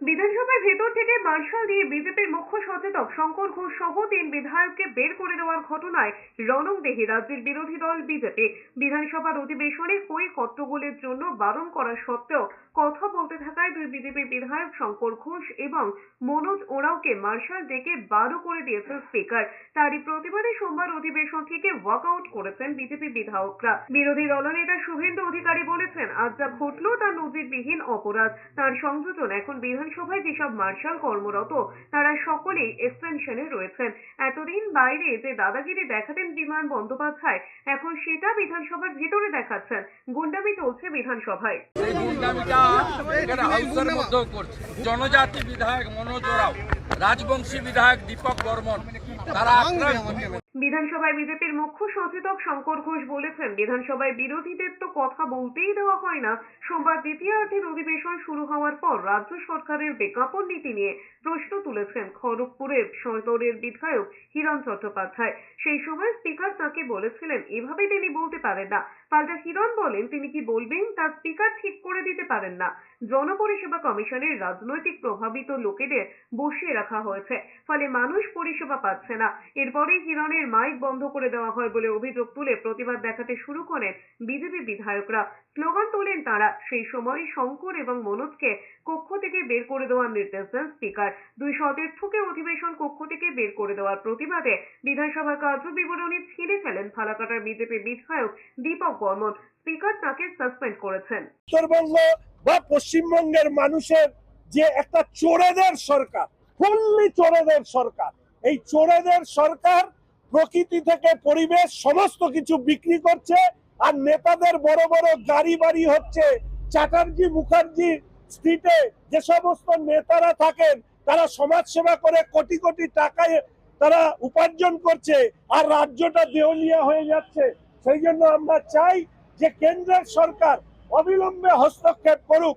বিধানসভার ভেতর থেকে মার্শাল দিয়ে বিজেপির মুখ্য সচেতক শঙ্কর ঘোষ সহ তিন বিধায়ককে বের করে দেওয়ার ঘটনায় রণংদেহী রাজ্যের বিরোধী দল বিজেপি। বিধানসভার অধিবেশনে হই হট্টগোলের জন্য বারণ করা সত্ত্বেও কথা বলতে থাকায় দুই বিজেপি বিধায়ক শঙ্কর ঘোষ এবং মনোজ ওরাওকে মার্শাল ডেকে বারো করে দিয়েছেন স্পিকার। তারই প্রতিবাদে সোমবার অধিবেশন থেকে ওয়াকআউট করেছেন বিজেপি বিধায়করা। বিরোধী দলনেতা শুভেন্দু অধিকারী বলেছেন, আজ যা ঘটলো তা নজিরবিহীন অপরাধ। তার সংযোজন এখন বিধানসভায় যেসব মার্শাল কর্মরত, তারা সকলেই এক্সপেনশনে রয়েছেন। এতদিন বাইরে যে দাদাগিরি দেখাতেন বিমান বন্দ্যোপাধ্যায়, এখন সেটা বিধানসভার ভিতরে দেখাচ্ছেন। গুন্ডামি চলছে বিধানসভায়। জনজাতি বিধায়ক মনোজ রাজবংশী বিধায়ক দীপক বর্মন, তারা বিধানসভায় বিজেপির মুখ্য সচেতক শঙ্কর ঘোষ বলেছেন, বিধানসভায় বিরোধীদের তো কথা বলতেই দেওয়া হয় না। সোমবার দ্বিতীয়ার্ধের অধিবেশন শুরু হওয়ার পর রাজ্য সরকারের বিজ্ঞাপন নীতি নিয়ে প্রশ্ন তুলেছেন খড়গপুরের সদরের বিধায়ক হিরণ চট্টোপাধ্যায়। সেই সময় স্পিকার তাকে বলেছিলেন, এভাবে তিনি বলতে পারেন না। পাল্টা হিরণ বলেন, তিনি কি বলবেন? তার স্পিকার ঠিক করে দিতে পারেন না। জনপরিষেবা কমিশনের রাজনৈতিক প্রভাবিত লোকেদের বসিয়ে রাখা হয়েছে, ফলে মানুষ পরিষেবা পাচ্ছে না। এরপরে হিরণের মাইক বন্ধ করে দেওয়া হয় বলে অভিযোগ তুলে প্রতিবাদ দেখাতে শুরু করেন বিজেপি বিধায়করা। স্লোগান তোলেন তারা, সেই সময় শঙ্কর এবং মনোজকে কক্ষ থেকে বের করে দেওয়ার নির্দেশ দেন স্পিকার। দুই সতীর্থকে অধিবেশন কক্ষ থেকে বের করে দেওয়ার প্রতিবাদে বিধানসভার কার্য বিবরণী ছিঁড়ে ফেলেন ফালাকাটার বিজেপি বিধায়ক দীপক বর্মন। স্পিকার তাকে সাসপেন্ড করেছেন। উত্তরবঙ্গ বা পশ্চিমবঙ্গের মানুষের যে একটা চোরেদের সরকার ফুললি চোরেদের সরকার, এই চোরেদের সরকার প্রকৃতি থেকে পরিবেশ সমস্ত কিছু বিক্রি করছে, আর নেতাদের বড় বড় গাড়ি বাড়ি হচ্ছে। চ্যাটার্জি, মুখার্জি স্ট্রিটে যে সমস্ত নেতারা থাকেন, তারা সমাজ সেবা করে কোটি কোটি টাকায় তারা উপার্জন করছে, আর রাজ্যটা দেউলিয়া হয়ে যাচ্ছে। সেই জন্য আমরা চাই যে কেন্দ্রের সরকার অবিলম্বে হস্তক্ষেপ করুক।